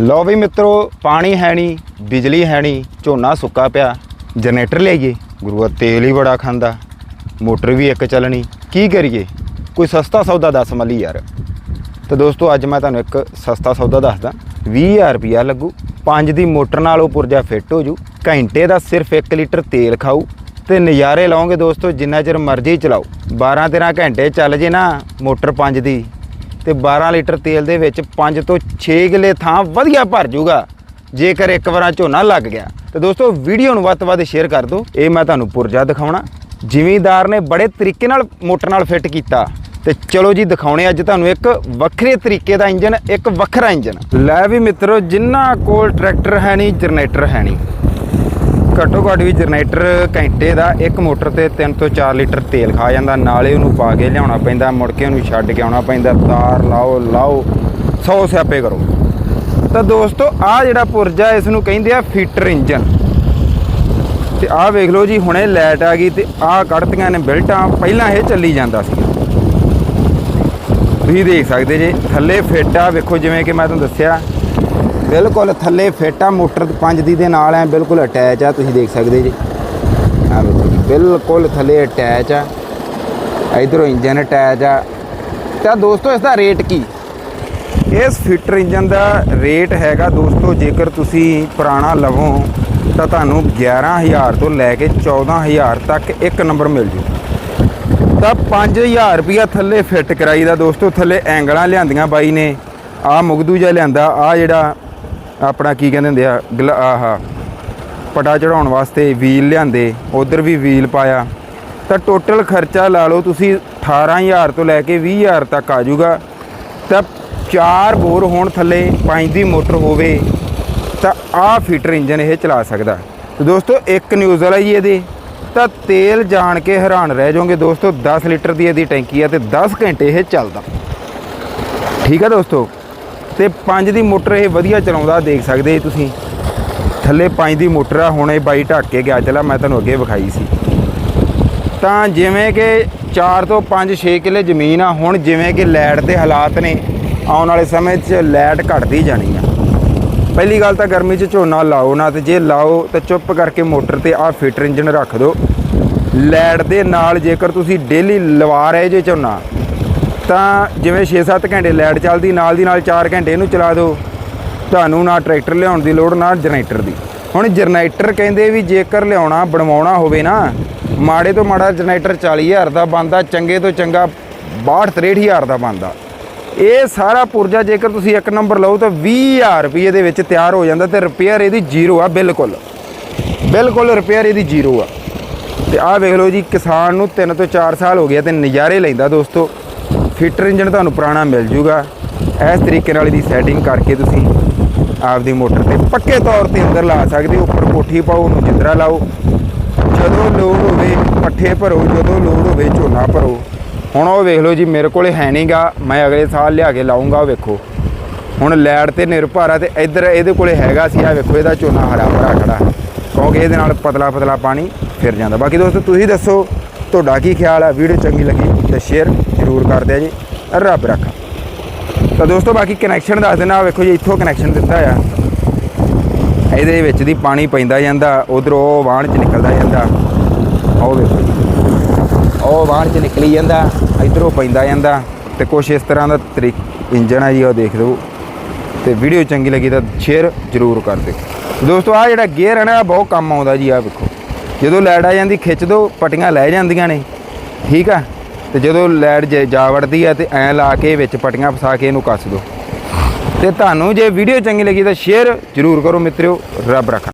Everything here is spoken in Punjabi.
ਲਓ ਵੀ ਮਿੱਤਰੋ, ਪਾਣੀ ਹੈ ਨਹੀਂ, ਬਿਜਲੀ ਹੈ ਨਹੀਂ, ਝੋਨਾ ਸੁੱਕਾ ਪਿਆ। ਜਨਰੇਟਰ ਲਿਆਈਏ। ਗੁਰੂਆ, ਤੇਲ ਹੀ ਬੜਾ ਖਾਂਦਾ। ਮੋਟਰ ਵੀ ਇੱਕ ਚੱਲਣੀ। ਕੀ ਕਰੀਏ? ਕੋਈ ਸਸਤਾ ਸੌਦਾ ਦੱਸ ਮੱਲੀ ਯਾਰ। ਤੇ ਦੋਸਤੋ, ਅੱਜ ਮੈਂ ਤੁਹਾਨੂੰ ਇੱਕ ਸਸਤਾ ਸੌਦਾ ਦੱਸਦਾ। 20000 ਰੁਪਿਆ ਲੱਗੂ। ਪੰਜ ਦੀ ਮੋਟਰ ਨਾਲ ਉਹ ਪੁਰਜਾ ਫਿੱਟ ਹੋ ਜੂ। ਘੰਟੇ ਦਾ ਸਿਰਫ 1 ਲੀਟਰ ਤੇਲ ਖਾਊ। ਤੇ ਨਜ਼ਾਰੇ ਲਾਓਗੇ ਦੋਸਤੋ, ਜਿੰਨਾ ਚਿਰ ਮਰਜ਼ੀ ਚਲਾਓ। 12 13 ਘੰਟੇ ਚੱਲ ਜੇ ਨਾ, ਮੋਟਰ ਪੰਜ ਦੀ। ਤੇ 12 ਲੀਟਰ ਤੇਲ ਦੇ ਵਿੱਚ 5 ਤੋਂ 6 ਕਿਲੇ ਥਾਂ ਵਧੀਆ ਭਰ ਜੂਗਾ। ਜੇਕਰ ਇੱਕ ਵਾਰਾਂ ਝੋਨਾ ਲੱਗ ਗਿਆ, ਤੇ ਦੋਸਤੋ ਵੀਡੀਓ ਨੂੰ ਵੱਧ ਤੋਂ ਵੱਧ ਸ਼ੇਅਰ ਕਰ ਦਿਓ। ਇਹ ਮੈਂ ਤੁਹਾਨੂੰ ਪੁਰਜਾ ਦਿਖਾਉਣਾ। ਜ਼ਿਮੀਂਦਾਰ ਨੇ ਬੜੇ ਤਰੀਕੇ ਨਾਲ ਮੋਟਰ ਨਾਲ ਫਿੱਟ ਕੀਤਾ। ਤੇ ਚਲੋ ਜੀ, ਦਿਖਾਉਣੇ ਅੱਜ ਤੁਹਾਨੂੰ ਇੱਕ ਵੱਖਰੇ ਤਰੀਕੇ ਦਾ ਇੰਜਨ, ਇੱਕ ਵੱਖਰਾ ਇੰਜਨ। ਲੈ ਵੀ ਮਿੱਤਰੋ ਜਿਨ੍ਹਾਂ ਕੋਲ ਟਰੈਕਟਰ ਹੈ ਨਹੀਂ, ਜਨਰੇਟਰ ਹੈ ਨਹੀਂ। ਘੱਟੋ ਘੱਟ ਵੀ ਜਨਰੇਟਰ ਘੰਟੇ ਦਾ ਇੱਕ ਮੋਟਰ ਤੇ 3 ਤੋਂ 4 ਲੀਟਰ ਤੇਲ ਖਾ ਜਾਂਦਾ। ਨਾਲੇ ਉਹਨੂੰ ਪਾ ਕੇ ਲਿਆਉਣਾ ਪੈਂਦਾ, ਮੁੜ ਕੇ ਉਹਨੂੰ ਛੱਡ ਕੇ ਆਉਣਾ ਪੈਂਦਾ। ਤਾਰ ਲਾਓ ਲਾਓ 100 ਸਿਆਪੇ ਕਰੋ। ਤਾਂ ਦੋਸਤੋ ਆ ਜਿਹੜਾ ਪੁਰਜਾ ਇਸ ਨੂੰ ਕਹਿੰਦੇ ਆ ਫੀਟਰ ਇੰਜਨ। ਤੇ ਆਹ ਵੇਖ ਲਓ ਜੀ, ਹੁਣੇ ਲਾਈਟ ਆ ਗਈ ਤੇ ਆਹ ਕੱਢਤੀਆਂ ਨੇ ਬਿਲਟਾਂ। ਪਹਿਲਾਂ ਇਹ ਚੱਲੀ ਜਾਂਦਾ ਸੀ। ਤੁਸੀਂ ਦੇਖ ਸਕਦੇ ਜੇ, ਥੱਲੇ ਫਿੱਟ ਆ। ਵੇਖੋ ਜਿਵੇਂ ਕਿ ਮੈਂ ਤੁਹਾਨੂੰ ਦੱਸਿਆ ਬਿਲਕੁਲ ਥੱਲੇ ਫਿੱਟ ਆ, ਮੋਟਰ 5 ਦੀ ਦੇ ਨਾਲ ਐ, ਬਿਲਕੁਲ ਅਟੈਚ ਆ, ਤੁਸੀਂ ਦੇਖ ਸਕਦੇ ਜੀ। ਆ ਬਿਲਕੁਲ ਥੱਲੇ ਅਟੈਚ ਆ। ਇਧਰੋਂ ਇੰਜਨ ਅਟੈਚ ਆ। ਤਾਂ ਦੋਸਤੋ, ਇਸ ਦਾ ਰੇਟ ਕੀ? ਇਸ ਫਿਟਰ ਇੰਜਨ ਦਾ ਰੇਟ ਹੈਗਾ ਦੋਸਤੋ, ਜੇਕਰ ਤੁਸੀਂ ਪੁਰਾਣਾ ਲਵੋ, ਤਾਂ ਤੁਹਾਨੂੰ 11000 ਤੋਂ ਲੈ ਕੇ 14000 ਤੱਕ ਇੱਕ ਨੰਬਰ ਮਿਲ ਜੂ। ਤਾਂ 5000 ਰੁਪਿਆ ਥੱਲੇ ਫਿੱਟ ਕਰਾਈ ਦਾ ਦੋਸਤੋ, ਥੱਲੇ ਐਂਗਲਾਂ ਲਿਆਂਦੀਆਂ ਬਾਈ ਨੇ। ਆ ਮੁਗਦੂ ਜਿਹਾ ਲਿਆਂਦਾ ਆ ਜਿਹੜਾ ਆਪਣਾ ਕੀ ਕਹਿੰਦੇ ਹੁੰਦੇ ਆ, ਗਲ- ਆਹ ਪਟਾ ਚੜਾਉਣ ਵਾਸਤੇ ਵੀਲ ਲਿਆਂਦੇ, ਉਧਰ ਵੀ ਵੀਲ ਪਾਇਆ। ਤਾਂ ਟੋਟਲ ਖਰਚਾ ਲਾ ਲਓ ਤੁਸੀਂ 18000 ਤੋਂ ਲੈ ਕੇ 20000 ਤੱਕ ਆ ਜਾਊਗਾ। ਤਾਂ ਚਾਰ ਬੋਰ ਹੋਣ ਥੱਲੇ ਪੰਜ ਦੀ ਮੋਟਰ ਹੋਵੇ, ਤਾਂ ਆਹ ਫੀਟਰ ਇੰਜਨ ਇਹ ਚਲਾ ਸਕਦਾ। ਤੇ ਦੋਸਤੋ, ਇੱਕ ਨਿਊਜ਼ ਵਾਲਾ ਜੀ ਇਹਦੇ। ਤਾਂ ਤੇਲ ਜਾਣ ਕੇ ਹੈਰਾਨ ਰਹਿ ਜਾਓਗੇ ਦੋਸਤੋ 10 ਲੀਟਰ ਦੀ ਇਹਦੀ ਟੈਂਕੀ ਆ ਤੇ 10 ਘੰਟੇ ਇਹ ਚੱਲਦਾ। ਠੀਕ ਆ ਦੋਸਤੋ? ਤੇ ਪੰਜ ਦੀ ਮੋਟਰ ਇਹ ਵਧੀਆ ਚਲਾਉਂਦਾ, ਦੇਖ ਸਕਦੇ ਜੀ ਤੁਸੀਂ। ਥੱਲੇ ਪੰਜ ਦੀ ਮੋਟਰ ਆ, ਹੁਣ ਇਹ ਬਾਈ ਢੱਕ ਕੇ ਗਿਆ, ਚਲਾ ਮੈਂ ਤੁਹਾਨੂੰ ਅੱਗੇ ਵਿਖਾਈ ਸੀ। ਤਾਂ ਜਿਵੇਂ ਕਿ 4 ਤੋਂ 5 6 ਕਿੱਲੇ ਜ਼ਮੀਨ ਆ, ਹੁਣ ਜਿਵੇਂ ਕਿ ਲੈਟ ਦੇ ਹਾਲਾਤ ਨੇ, ਆਉਣ ਵਾਲੇ ਸਮੇਂ 'ਚ ਲੈਟ ਘਟਦੀ ਜਾਣੀ ਆ। ਪਹਿਲੀ ਗੱਲ ਤਾਂ ਗਰਮੀ 'ਚ ਝੋਨਾ ਲਾਓ ਨਾ, ਤੇ ਜੇ ਲਾਓ ਤਾਂ ਚੁੱਪ ਕਰਕੇ ਮੋਟਰ ਤੇ ਆਹ ਫੀਟਰ ਇੰਜਨ ਰੱਖ ਦਿਓ। ਲੈਟ ਦੇ ਨਾਲ ਜੇਕਰ ਤੁਸੀਂ ਡੇਲੀ ਲਵਾ ਰਹੇ ਜੇ ਝੋਨਾ ਤਾਂ ਜਿਵੇਂ 6-7 ਘੰਟੇ ਲਾਈਟ ਚੱਲਦੀ, ਨਾਲ ਦੀ ਨਾਲ 4 ਘੰਟੇ ਇਹਨੂੰ ਚਲਾ ਦਿਓ। ਤੁਹਾਨੂੰ ਨਾ ਟਰੈਕਟਰ ਲਿਆਉਣ ਦੀ ਲੋੜ, ਨਾ ਜਨਰੇਟਰ ਦੀ। ਹੁਣ ਜਨਰੇਟਰ ਕਹਿੰਦੇ ਵੀ ਜੇਕਰ ਲਿਆਉਣਾ, ਬਣਵਾਉਣਾ ਹੋਵੇ ਨਾ, ਮਾੜੇ ਤੋਂ ਮਾੜਾ ਜਨਰੇਟਰ 40000 ਦਾ ਬੰਦਾ ਚੰਗੇ ਤੋਂ ਚੰਗਾ 62-63000 ਦਾ ਬੰਦਾ ਇਹ ਸਾਰਾ ਪੁਰਜਾ ਜੇਕਰ ਤੁਸੀਂ ਇੱਕ ਨੰਬਰ ਲਓ, ਤਾਂ 20000 ਰੁਪਏ ਦੇ ਵਿੱਚ ਤਿਆਰ ਹੋ ਜਾਂਦਾ ਤੇ ਰਿਪੇਅਰ ਇਹਦੀ ਜ਼ੀਰੋ ਆ, ਬਿਲਕੁਲ। ਬਿਲਕੁਲ ਰਿਪੇਅਰ ਇਹਦੀ ਜ਼ੀਰੋ ਆ। ਤੇ ਆਹ ਵੇਖ ਲਓ ਜੀ, ਕਿਸਾਨ ਨੂੰ 3 ਤੋਂ 4 ਸਾਲ ਹੋ ਗਿਆ ਤੇ ਨਜ਼ਾਰੇ ਲੈਂਦਾ ਦੋਸਤੋ। ਫਿਟਰ ਇੰਜਨ ਤੁਹਾਨੂੰ ਪੁਰਾਣਾ ਮਿਲ ਜੂਗਾ। ਇਸ ਤਰੀਕੇ ਨਾਲ ਇਹਦੀ ਸੈਟਿੰਗ ਕਰਕੇ ਤੁਸੀਂ ਆਪਦੀ ਮੋਟਰ ਤੇ ਪੱਕੇ ਤੌਰ ਤੇ ਅੰਦਰ ਲਾ ਸਕਦੇ ਹੋ। ਉੱਪਰ ਕੋਠੀ ਪਾਓ, ਉਹਨੂੰ ਜਿੰਦਰਾ ਲਾਓ। ਜਦੋਂ ਲੋੜ ਹੋਵੇ, ਪੱਠੇ ਭਰੋ, ਜਦੋਂ ਲੋੜ ਹੋਵੇ, ਝੋਨਾ ਭਰੋ। ਹੁਣ ਉਹ ਵੇਖ ਲਓ ਜੀ, ਮੇਰੇ ਕੋਲੇ ਹੈ ਨਹੀਂਗਾ ਮੈਂ ਅਗਲੇ ਸਾਲ ਲਿਆ ਕੇ ਲਾਉਂਗਾ ਉਹ ਵੇਖੋ। ਹੁਣ ਲੈੜ ਤੇ ਨਿਰਭਰ ਆ ਤੇ ਇੱਧਰ ਇਹਦੇ ਕੋਲੇ ਹੈਗਾ ਸੀ ਆ ਵੇਖੋ ਇਹਦਾ ਝੋਨਾ ਹਰਾ ਭਰਾ ਖੜਾ। ਕਿਉਂਕਿ ਇਹਦੇ ਨਾਲ ਪਤਲਾ ਪਤਲਾ ਪਾਣੀ ਫਿਰ ਜਾਂਦਾ। ਬਾਕੀ ਦੋਸਤੋ, ਤੁਸੀਂ ਦੱਸੋ, ਤੁਹਾਡਾ ਕੀ ਖਿਆਲ ਆ? ਵੀਡੀਓ ਚੰਗੀ ਲੱਗੀ ਤਾਂ ਸ਼ੇਅਰ ਜ਼ਰੂਰ ਕਰ ਦਿਆ ਜੀ। ਰੱਬ ਰੱਖਾ। ਤਾਂ ਦੋਸਤੋ, ਬਾਕੀ ਕਨੈਕਸ਼ਨ ਦੱਸ ਦੇਣਾ ਆਹ ਵੇਖੋ ਜੀ, ਇੱਥੋਂ ਕਨੈਕਸ਼ਨ ਦਿੱਤਾ ਆ। ਇਹਦੇ ਵਿੱਚ ਦੀ ਪਾਣੀ ਪੈਂਦਾ ਜਾਂਦਾ, ਉਧਰ ਉਹ ਵਾਹਣ ਚ ਨਿਕਲਦਾ ਜਾਂਦਾ। ਉਹ ਵੇਖੋ ਜੀ। ਉਹ ਵਾਹਣ ਚ ਨਿਕਲੀ ਜਾਂਦਾ, ਇਧਰੋਂ ਪੈਂਦਾ ਜਾਂਦਾ। ਤੇ ਕੁਛ ਇਸ ਤਰ੍ਹਾਂ ਦਾ ਤਰੀਕ ਇੰਜਨ ਆ ਜੀ, ਉਹ ਦੇਖ ਲਓ। ਤੇ ਵੀਡੀਓ ਚੰਗੀ ਲੱਗੀ ਤਾਂ ਸ਼ੇਅਰ ਜ਼ਰੂਰ ਕਰ ਦਿਓ। ਦੋਸਤੋ ਆ ਜਿਹੜਾ ਗੇਅਰ ਹੈ ਨਾ ਇਹ ਬਹੁਤ ਕੰਮ ਆਉਂਦਾ ਜੀ ਆ ਵੇਖੋ। ਜਦੋਂ ਲੈਟ ਆ ਜਾਂਦੀ, ਖਿੱਚ ਦੋ, ਪਟੀਆਂ ਲੈ ਜਾਂਦੀਆਂ ਨੇ। ਠੀਕ ਆ? ਤੇ ਜਦੋਂ ਲੈਟ ਜ- ਜਾ ਵੜਦੀ ਹੈ ਤੇ ਐ ਲਾ ਕੇ ਵਿੱਚ ਪਟੀਆਂ ਫਸਾ ਕੇ ਇਹਨੂੰ ਕੱਸ ਦੋ ਤੇ ਤੁਹਾਨੂੰ ਜੇ ਵੀਡੀਓ ਚੰਗੀ ਲੱਗੀ ਤਾਂ ਸ਼ੇਅਰ ਜ਼ਰੂਰ ਕਰੋ ਮਿੱਤਰਿਓ ਰੱਬ ਰੱਖਾ।